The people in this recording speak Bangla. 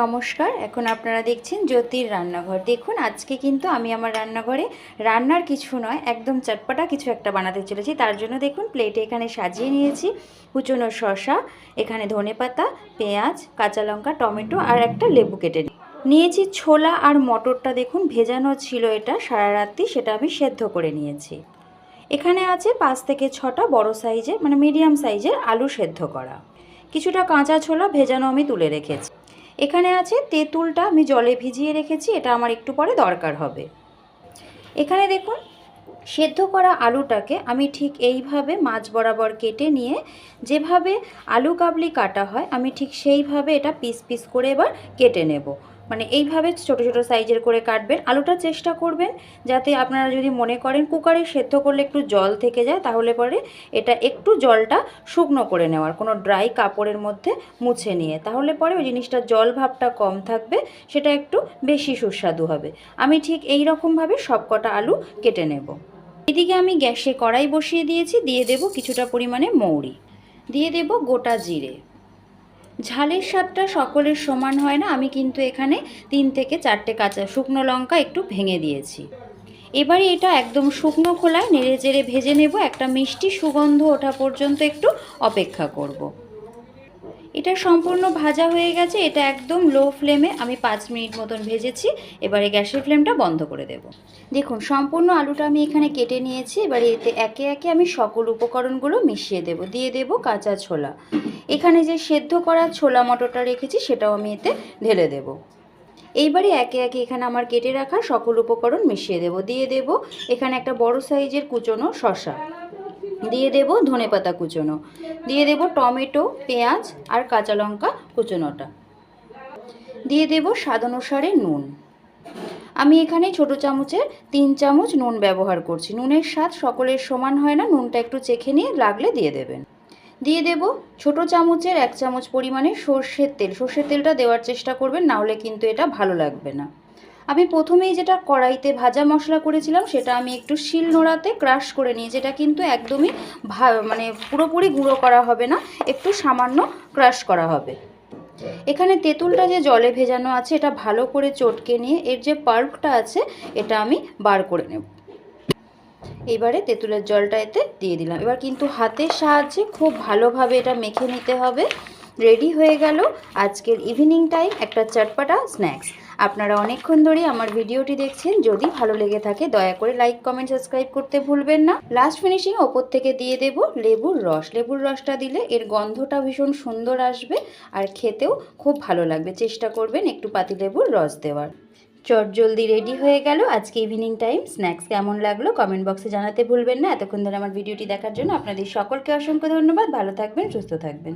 নমস্কার, এখন আপনারা দেখছেন জ্যোতির রান্নাঘর। দেখুন, আজকে কিন্তু আমি আমার রান্নাঘরে রান্নার কিছু নয়, একদম চটপটা কিছু একটা বানাতে চলেছি। তার জন্য দেখুন প্লেটে এখানে সাজিয়ে নিয়েছি কুচনো শসা, এখানে ধনেপাতা পেঁয়াজ, কাঁচা লঙ্কা, টমেটো আর একটা লেবু কেটে নিয়েছি ছোলা আর মটরটা দেখুন, ভেজানো ছিল এটা সারা রাত্রি, সেটা আমি সেদ্ধ করে নিয়েছি। এখানে আছে পাঁচ থেকে ছটা বড় সাইজের মানে মিডিয়াম সাইজের আলু সেদ্ধ করা। কিছুটা কাঁচা ছোলা ভেজানো আমি তুলে রেখেছি। এখানে আছে তেঁতুলটা আমি জলে ভিজিয়ে রেখেছি, এটা আমার একটু পরে দরকার হবে। এখানে দেখুন, সেদ্ধ করা আলুটাকে আমি ঠিক এইভাবে মাছ বরাবর কেটে নিয়ে যেভাবে আলু কাবলি কাটা হয়, আমি ঠিক সেইভাবে এটা পিস পিস করে এবার কেটে নেব। মানে এইভাবে ছোট ছোট সাইজের করে কাটবেন। আলুটা চেষ্টা করবেন যাতে আপনারা যদি মনে করেন কুকারে সেদ্ধ করলে একটু জল থেকে যায়, তাহলে পরে এটা একটু জলটা শুকনো করে নেওয়ার, কোনো ড্রাই কাপড়ের মধ্যে মুছে নিয়ে। তাহলে পরে ওই জিনিসটা জল ভাবটা কম থাকবে, সেটা একটু বেশি সুস্বাদু হবে। আমি ঠিক এই রকমভাবে সব কটা আলু কেটে নেব। এদিকে আমি গ্যাসে কড়াই বসিয়ে দিয়েছি, দিয়ে দেব কিছুটা পরিমাণে মৌরি। দিয়ে দেব গোটা জিরে। ঝালের স্বাদটা সকলের সমান হয় না। আমি কিন্তু এখানে তিন থেকে চারটে কাঁচা শুকনো লঙ্কা একটু ভেঙে দিয়েছি। এবারে এটা একদম শুকনো খোলায় নেড়ে চেড়ে ভেজে নেব। একটা মিষ্টি সুগন্ধ ওঠা পর্যন্ত একটু অপেক্ষা করব। এটা সম্পূর্ণ ভাজা হয়ে গেছে, এটা একদম লো ফ্লেমে আমি পাঁচ মিনিট মতন ভেজেছি, এবারে গ্যাসের ফ্লেমটা বন্ধ করে দেব। দেখুন, সম্পূর্ণ আলুটা আমি এখানে কেটে নিয়েছি, এবারে এতে একে একে আমি সকল উপকরণগুলো মিশিয়ে দেব, দিয়ে দেব কাঁচা ছোলা। এখানে যে সেদ্ধ করা ছোলা মটরটা রেখেছি, সেটাও আমি এতে ঢেলে দেব। এইবারে একে একে এখানে আমার কেটে রাখা সকল উপকরণ মিশিয়ে দেব, দিয়ে দেব এখানে একটা বড় সাইজের কুচনো শশা দিয়ে দেব ধনেপাতা কুচনো। দিয়ে দেব টমেটো, পেঁয়াজ আর কাঁচা লঙ্কা কুচনোটা। দিয়ে দেব স্বাদ অনুসারে নুন। আমি এখানে ছোট চামচের তিন চামচ নুন ব্যবহার করছি। নুনের স্বাদ সকলের সমান হয় না, নুনটা একটু চেখে নিয়ে লাগলে দিয়ে দেবেন। দিয়ে দেব ছোট চামচের এক চামচ পরিমাণে সর্ষের তেল। সর্ষের তেলটা দেওয়ার চেষ্টা করবেন, না হলে কিন্তু এটা ভালো লাগবে না। আমি প্রথমেই যেটা কড়াইতে ভাজা মশলা করেছিলাম, সেটা আমি একটু শিল নোড়াতে ক্রাশ করে নিই, যেটা কিন্তু একদমই মানে পুরোপুরি গুঁড়ো করা হবে না, একটু সামান্য ক্রাশ করা হবে। এখানে তেঁতুলটা যে জলে ভেজানো আছে, এটা ভালো করে চটকে নিয়ে এর যে পাল্পটা আছে, এটা আমি বার করে নেব। এবারে তেঁতুলের জলটা এতে দিয়ে দিলাম। এবার কিন্তু হাতের সাহায্যে খুব ভালোভাবে এটা মেখে নিতে হবে। রেডি হয়ে গেল আজকের ইভিনিং টাইম একটা চটপাটা স্ন্যাক্স আপনারা অনেকক্ষণ ধরে আমার ভিডিওটি দেখছেন। যদি ভালো লেগে থাকে, দয়া করে লাইক, কমেন্ট, সাবস্ক্রাইব করতে ভুলবেন না। লাস্ট ফিনিশিং ওপর থেকে দিয়ে দেব লেবুর রস। লেবুর রসটা দিলে এর গন্ধটা ভীষণ সুন্দর আসবে আর খেতেও খুব ভালো লাগবে। চেষ্টা করবেন একটু পাতি লেবুর রস দেওয়ার। চট জলদি রেডি হয়ে গেল আজকে ইভিনিং টাইম স্ন্যাক্স কেমন লাগল কমেন্ট বক্সে জানাতে ভুলবেন না। এতক্ষণ ধরে আমার ভিডিওটি দেখার জন্য আপনাদের সকলকে অসংখ্য ধন্যবাদ। ভালো থাকবেন, সুস্থ থাকবেন।